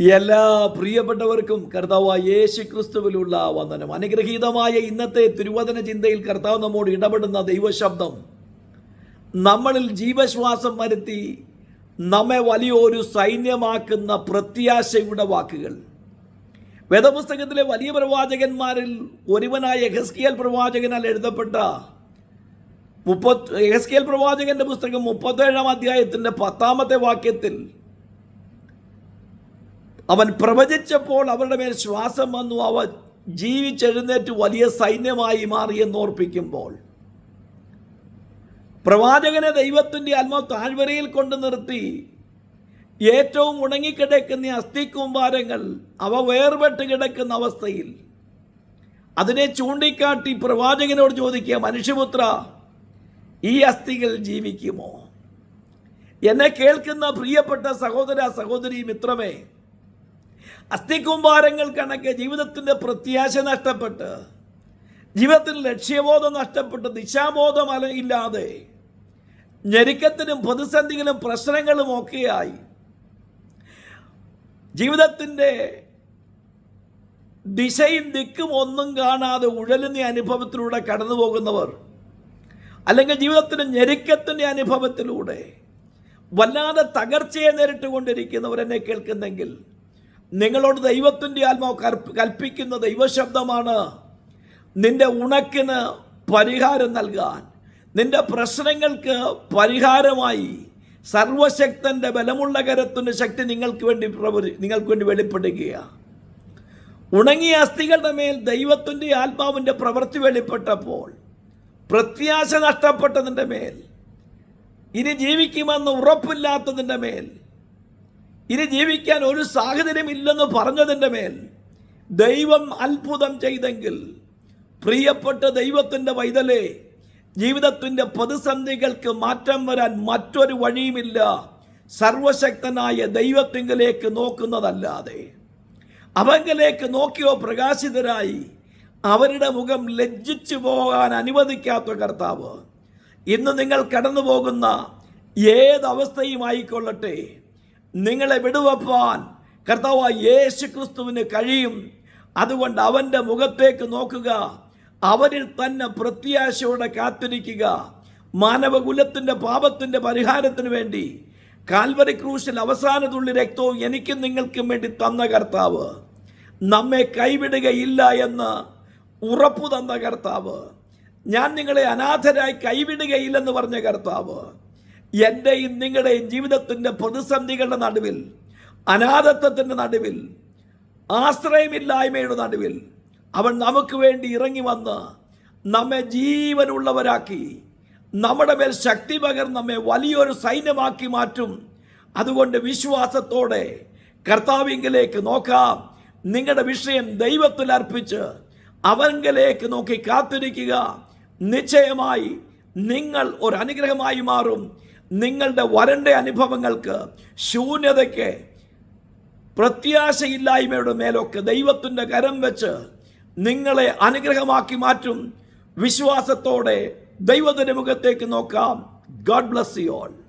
എല്ലാ പ്രിയപ്പെട്ടവർക്കും കർത്താവ് യേശു ക്രിസ്തുവിലുള്ള വന്ദനം. അനുഗ്രഹീതമായ ഇന്നത്തെ തിരുവചന ചിന്തയിൽ കർത്താവ് നമ്മോട് ഇടപെടുന്ന ദൈവശബ്ദം. നമ്മളിൽ ജീവശ്വാസം വരുത്തി നമ്മെ വലിയൊരു സൈന്യമാക്കുന്ന പ്രത്യാശയുടെ വാക്കുകൾ. വേദപുസ്തകത്തിലെ വലിയ പ്രവാചകന്മാരിൽ ഒരുവനായ ഹെസ്കിയൽ പ്രവാചകനാൽ എഴുതപ്പെട്ട മുപ്പത് ഹെസ്കിയൽ പ്രവാചകന്റെ പുസ്തകം മുപ്പത്തേഴാം അധ്യായത്തിന്റെ പത്താമത്തെ വാക്യത്തിൽ അവൻ പ്രവചിച്ചപ്പോൾ അവരുടെ മേൽ ശ്വാസം വന്നു. അവ ജീവിച്ചെഴുന്നേറ്റ് വലിയ സൈന്യമായി മാറി എന്ന് ഓർപ്പിക്കുമ്പോൾ പ്രവാചകനെ ദൈവത്തിന്റെ ആത്മാവ് താഴ്വരയിൽ കൊണ്ട് നിർത്തി. ഏറ്റവും ഉണങ്ങിക്കിടക്കുന്ന അസ്ഥിക്കൂമ്പാരങ്ങൾ അവ വേർപെട്ട് കിടക്കുന്ന അവസ്ഥയിൽ അതിനെ ചൂണ്ടിക്കാട്ടി പ്രവാചകനോട് ചോദിക്കുക മനുഷ്യപുത്ര ഈ അസ്ഥികൾ ജീവിക്കുമോ? എന്നെ കേൾക്കുന്ന പ്രിയപ്പെട്ട സഹോദര സഹോദരി മിത്രമേ അസ്ഥിക്കുംഭാരങ്ങൾ കണക്ക് ജീവിതത്തിന്റെ പ്രത്യാശ നഷ്ടപ്പെട്ട് ജീവിതത്തിൽ ലക്ഷ്യബോധം നഷ്ടപ്പെട്ട് ദിശാബോധം അല ഇല്ലാതെ ഞെരുക്കത്തിനും പ്രതിസന്ധികളും പ്രശ്നങ്ങളും ഒക്കെയായി ജീവിതത്തിന്റെ ദിശയും ദിക്കും ഒന്നും കാണാതെ ഉഴലുന്ന അനുഭവത്തിലൂടെ കടന്നു പോകുന്നവർ അല്ലെങ്കിൽ ജീവിതത്തിന്റെ ഞെരുക്കത്തിന്റെ അനുഭവത്തിലൂടെ വല്ലാതെ തകർച്ചയെ നേരിട്ടുകൊണ്ടിരിക്കുന്നവരെന്നെ കേൾക്കുന്നെങ്കിൽ നിങ്ങളോട് ദൈവത്തിന്റെ ആത്മാവ് കൽപ്പിക്കുന്ന ദൈവശബ്ദമാണ് നിന്റെ ഉണക്കിന് പരിഹാരം നൽകാൻ. നിന്റെ പ്രശ്നങ്ങൾക്ക് പരിഹാരമായി സർവശക്തന്റെ ബലമുള്ള കരത്തിന്റെ ശക്തി നിങ്ങൾക്ക് വേണ്ടി പ്രവരി നിങ്ങൾക്ക് വേണ്ടി വെളിപ്പെടുകയാണ് ഉണങ്ങിയ അസ്ഥികളുടെ മേൽ ദൈവത്തിന്റെ ആത്മാവിന്റെ പ്രവൃത്തി വെളിപ്പെട്ടപ്പോൾ പ്രത്യാശ നഷ്ടപ്പെട്ടതിന്റെ മേൽ ഇനി ജീവിക്കുമെന്ന് ഉറപ്പില്ലാത്തതിന്റെ മേൽ ഇനി ജീവിക്കാൻ ഒരു സാഹചര്യമില്ലെന്ന് പറഞ്ഞതിന്റെ മേൽ ദൈവം അത്ഭുതം ചെയ്തെങ്കിൽ പ്രിയപ്പെട്ട ദൈവത്തിന്റെ വൈതലേ ജീവിതത്തിന്റെ പ്രതിസന്ധികൾക്ക് മാറ്റം വരാൻ മറ്റൊരു വഴിയുമില്ല. സർവശക്തനായ ദൈവത്തിങ്കിലേക്ക് നോക്കുന്നതല്ലാതെ. അവങ്കിലേക്ക് നോക്കിയോ പ്രകാശിതരായി അവരുടെ മുഖം ലജ്ജിച്ചു പോകാൻ അനുവദിക്കാത്ത കർത്താവ് ഇന്ന് നിങ്ങൾ കടന്നു പോകുന്ന ഏതവസ്ഥയുമായിക്കൊള്ളട്ടെ. നിങ്ങളെ വിടുവപ്പാൻ കർത്താവ് യേശു ക്രിസ്തുവിന് കഴിയും. അതുകൊണ്ട് അവന്റെ മുഖത്തേക്ക് നോക്കുക. അവരിൽ തന്നെ പ്രത്യാശയോടെ കാത്തിരിക്കുക. മാനവകുലത്തിന്റെ പാപത്തിന്റെ പരിഹാരത്തിന് വേണ്ടി. കാൽവരി ക്രൂശിൽ അവസാന തുള്ളി രക്തവും എനിക്കും നിങ്ങൾക്കും വേണ്ടി തന്ന കർത്താവ്. നമ്മെ കൈവിടുകയില്ല എന്ന് ഉറപ്പു തന്ന കർത്താവ്. ഞാൻ നിങ്ങളെ അനാഥരായി കൈവിടുകയില്ലെന്ന് പറഞ്ഞ കർത്താവ്. എന്റെയും നിങ്ങളുടെയും ജീവിതത്തിന്റെ പ്രതിസന്ധികളുടെ നടുവിൽ അനാഥത്വത്തിന്റെ നടുവിൽ ആശ്രയമില്ലായ്മയുടെ നടുവിൽ അവൻ നമുക്ക് വേണ്ടി ഇറങ്ങി വന്ന് നമ്മെ ജീവനുള്ളവരാക്കി നമ്മുടെ മേൽ ശക്തി പകർന്ന് നമ്മെ വലിയൊരു സൈന്യമാക്കി മാറ്റും. അതുകൊണ്ട് വിശ്വാസത്തോടെ കർത്താവിങ്കിലേക്ക് നോക്കാം. നിങ്ങളുടെ വിഷയം ദൈവത്തിൽ അർപ്പിച്ച് അവങ്കിലേക്ക് നോക്കി കാത്തിരിക്കുക. നിശ്ചയമായി നിങ്ങൾ ഒരു അനുഗ്രഹമായി മാറും. നിങ്ങളുടെ വരണ്ട അനുഭവങ്ങൾക്ക് ശൂന്യതയ്ക്ക് പ്രത്യാശയില്ലായ്മയുടെ മേലൊക്കെ ദൈവത്തിന്റെ കരം വെച്ച് നിങ്ങളെ അനുഗ്രഹമാക്കി മാറ്റും. വിശ്വാസത്തോടെ ദൈവത്തിന്റെ മുഖത്തേക്ക് നോക്കാം. God bless you all